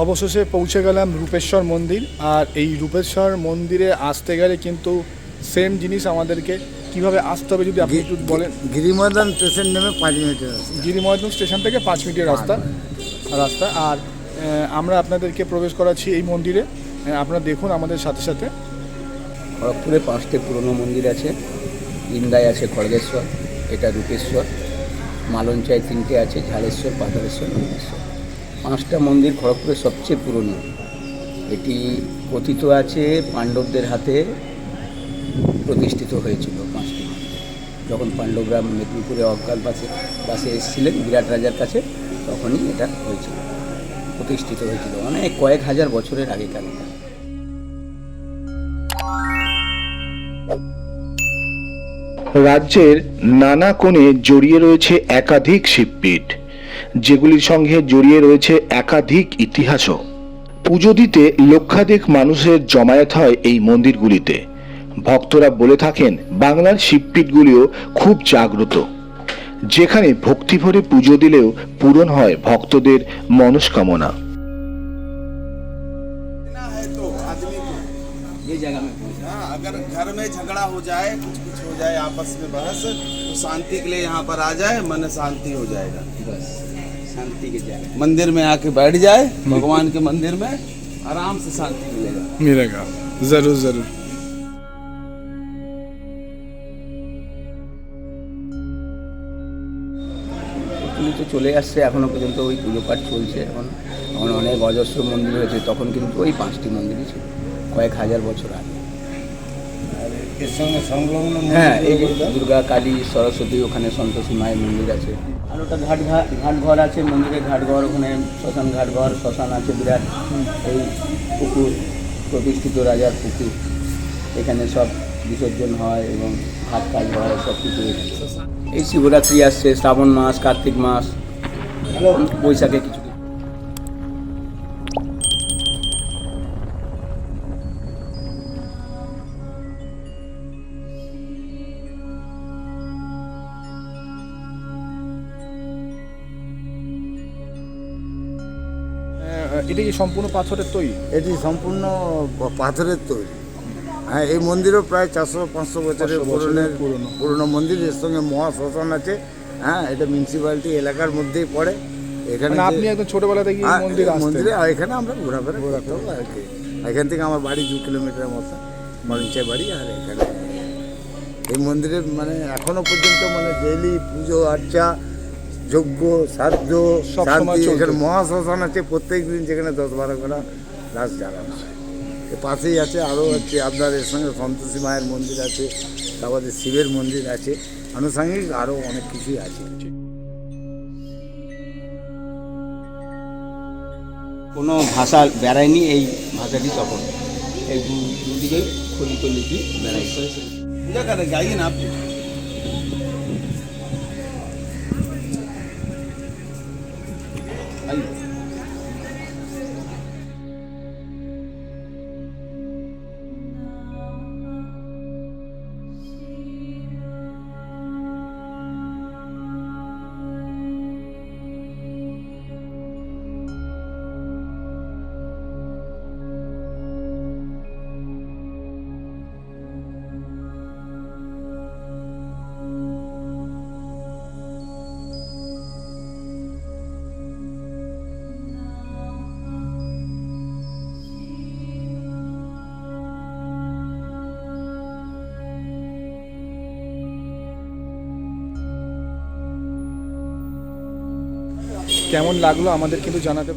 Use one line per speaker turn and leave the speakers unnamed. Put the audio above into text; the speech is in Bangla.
অবশেষে পৌঁছে গেলাম রূপেশ্বর মন্দির আর এই রূপেশ্বর মন্দিরে আসতে গেলে কিন্তু সেম জিনিস আমাদেরকে কীভাবে আসতে হবে যদি আপনি একটু বলেন।
গিরিময়দান স্টেশন নেমে পাঁচ মিনিটের রাস্তা।
গিরিময়দন স্টেশন থেকে পাঁচ মিনিটের রাস্তা। রাস্তা আর আমরা আপনাদেরকে প্রবেশ করাচ্ছি এই মন্দিরে। আপনারা দেখুন আমাদের সাথে সাথে।
খড়গপুরে পাঁচটি পুরনো মন্দির আছে। ইন্দায় আছে খড়গেশ্বর এটা রূপেশ্বর। মালঞ্চায় তিনটে আছে ঝাড়েশ্বর পাতালেশ্বর নন্দেশ্বর পাঁচটা মন্দির খড়গপুরের সবচেয়ে পুরনো। এটি কথিত আছে, পাণ্ডবদের হাতে প্রতিষ্ঠিত হয়েছিল পাঁচটি যখন পাণ্ডবরা মেদিনীপুরে অজ্ঞান বাসে বাসে এসেছিলেন, বিরাট রাজার কাছে, তখনই এটা হয়েছিল, প্রতিষ্ঠিত হয়েছিল। অনেক কয়েক হাজার বছরের আগেকার কথা।
রাজ্যের নানা কোণে জড়িয়ে রয়েছে একাধিক শিবপীঠ। যেগুলির সঙ্গে জড়িয়ে রয়েছে একাধিক ইতিহাসও পুজো দিতে লক্ষাধিক মানুষের জমায়েত হয় এই মন্দিরগুলিতে ভক্তরা বলে থাকেন বাংলার শিবপীঠগুলিও খুব জাগ্রত যেখানে ভক্তিভরে পুজো দিলেও পূরণ হয় ভক্তদের মনস্কামনা
ना है तो आदमी को
ये जगह में पहुंचा
हाँ, अगर घर में झगड़ा हो जाए कुछ कुछ हो जाए आपस में बहस तो शांति के लिए यहाँ पर आ जाए मन शांति हो जाएगा
बस शांति की जगह
मंदिर में आके बैठ जाए भगवान के मंदिर में आराम से शांति मिलेगा
মিলেগা জরুর জরুর
পুজো তো চলে আসছে এখনো পর্যন্ত ওই পুজো পাঠ চলছে এখন এখন অনেক অজস্র মন্দির হয়েছে তখন কিন্তু ওই পাঁচটি মন্দিরই ছিল কয়েক হাজার বছর আগে
এর সঙ্গে সংলগ্ন
হ্যাঁ এই যে দুর্গা কালী সরস্বতী ওখানে সন্তোষী মায়ের মন্দির আছে। আর ওটা ঘাট ঘাট ঘাটঘর আছে মন্দিরে ঘাটঘর ওখানে শ্মশান ঘাটঘর শ্মশান আছে বিরাট। এই পুকুর প্রতিষ্ঠিত রাজার পুকুর। এখানে সব বিসর্জন হয় এবং ঘাট কাজ হয় সব কিছু। এই শিবরাত্রি আসছে শ্রাবণ মাস কার্তিক মাস। বৈশাখে কিছু
এটা কি সম্পূর্ণ পাথরের তৈরি?
এটি সম্পূর্ণ পাথরের তৈরি। হ্যাঁ এই মন্দিরও প্রায় চারশো পাঁচশো বছরের
500 বছরের
পুরনো
পুরনো।
মন্দির। এর সঙ্গে মহা শ্মশান আছে। হ্যাঁ এটা মিউনিসিপ্যালিটি এলাকার মধ্যেই পড়ে। এখানে
মানে আপনি একদম ছোটবেলা থেকে
হ্যাঁ,
মন্দির
মন্দিরে আর এখানে আমরা ঘোরাফেরা করতাম আর কি। এখান থেকে আমার বাড়ি দু কিলোমিটার মতো মরিঞ্চায় বাড়ি আর এখানে। এই মন্দিরে মানে এখনও পর্যন্ত মানে ডেইলি পুজো আর্চা যোগ্য শ্রাদ্ধ শান্তি এখানে মহাশ্মশান আছে প্রত্যেক দিন যেখানে দশ বারো করা লাশ জ্বালানো হয়। পাশেই আছে আরও হচ্ছে আপনার এর সঙ্গে সন্তোষী মায়ের মন্দির আছে তারপরে শিবের মন্দির আছে আনুষঙ্গিক আরও অনেক কিছুই আছে।
কোনো ভাষা বেড়ায়নি এই ভাষাটি তখন। এই দুদিকে খলিত লিপি
বেড়াই আপনি?
কেমন লাগল আমাদের কিন্তু জানাতে